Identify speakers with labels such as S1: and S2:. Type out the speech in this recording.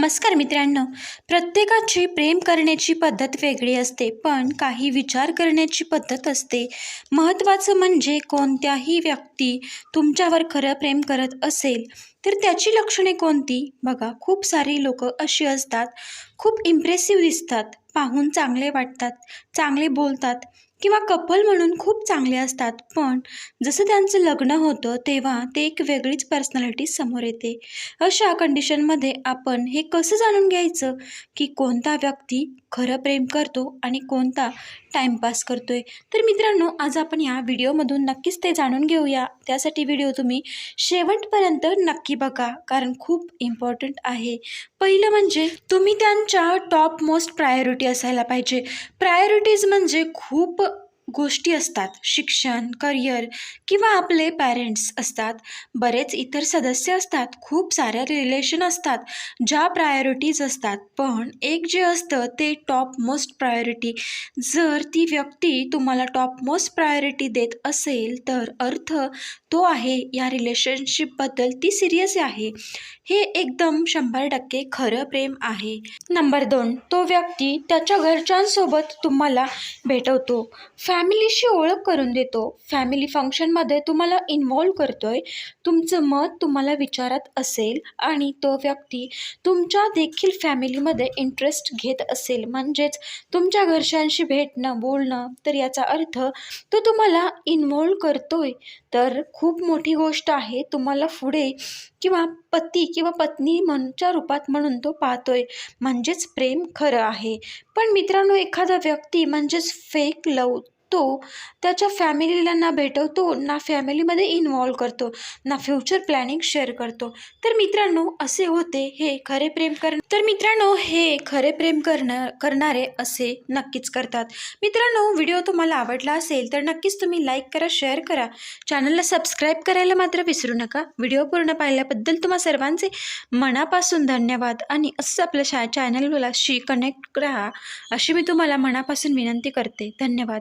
S1: नमस्कार मित्रांनो. प्रत्येकाची प्रेम करण्याची पद्धत वेगळी असते पण काही विचार करण्याची पद्धत असते. महत्त्वाचं म्हणजे कोणत्याही व्यक्ती तुमच्यावर खरं प्रेम करत असेल तर त्याची लक्षणे कोणती? बघा खूप सारी लोक अशी असतात. खूप इम्प्रेसिव्ह दिसतात. पाहून चांगले वाटतात चांगले बोलतात. किंवा कपल म्हणून खूप चांगले असतात पण जसं त्यांचं लग्न होतं तेव्हा ते एक वेगळीच पर्सनॅलिटी समोर येते. अशा कंडिशनमध्ये आपण हे कसं जाणून घ्यायचं की कोणता व्यक्ती खरं प्रेम करतो आणि कोणता टाईमपास आहे तर मित्रांनो आज आपण या व्हिडिओमधून नक्कीच ते जाणून घेऊया. त्यासाठी व्हिडिओ तुम्ही शेवटपर्यंत नक्की बघा कारण खूप इम्पॉर्टंट आहे. पहिलं म्हणजे तुम्ही त्यांच्या टॉप मोस्ट प्रायोरिटी असायला पाहिजे. प्रायोरिटीज म्हणजे खूप गोष्टी असतात शिक्षण करिअर किंवा आपले पॅरेंट्स असतात. बरेच इतर सदस्य असतात खूप साऱ्या रिलेशन असतात ज्या प्रायोरिटीज असतात. पण एक जे असतं ते टॉप मोस्ट प्रायोरिटी जर ती व्यक्ती तुम्हाला टॉप मोस्ट प्रायोरिटी देत असेल तर अर्थ तो आहे या रिलेशनशिपबद्दल ती सिरियस आहे. हे एकदम शंभर टक्के खरं प्रेम आहे. नंबर दोन तो व्यक्ती त्याच्या घरच्यांसोबत तुम्हाला भेटवतो. फॅमिलीशी ओळख करून देतो. फॅमिली फंक्शनमध्ये तुम्हाला इन्वॉल्व करतोय. तुमचं मत तुम्हाला विचारत असेल आणि तो व्यक्ती तुमच्या देखील फॅमिलीमध्ये इंटरेस्ट घेत असेल. म्हणजेच तुमच्या घरच्यांशी भेटणं बोलणं तर याचा अर्थ तो तुम्हाला इन्वॉल्व करतोय. तर खूप मोठी गोष्ट आहे तुम्हाला पुढे किंवा पती किंवा पत्नी म्हणच्या रूपात म्हणून तो पाहतोय. म्हणजेच प्रेम खरं आहे. पण मित्रांनो एखादा व्यक्ती म्हणजेच फेक लव तो त्याच्या फॅमिलीला ना भेटवतो ना फॅमिलीमध्ये इन्वॉल्व करतो ना फ्युचर प्लॅनिंग शेअर करतो. तर मित्रांनो असे होते हे खरे प्रेम कर तर मित्रांनो हे खरे प्रेम करणं करणारे असे नक्कीच करतात. मित्रांनो व्हिडिओ तुम्हाला आवडला असेल तर नक्कीच तुम्ही लाईक करा शेअर करा. चॅनलला सबस्क्राईब करायला मात्र विसरू नका. व्हिडिओ पूर्ण पाहिल्याबद्दल तुम्हा सर्वांचे मनापासून धन्यवाद. आणि असंच आपल्या शा चॅनलशी कनेक्ट राहा अशी मी तुम्हाला मनापासून विनंती करते. धन्यवाद.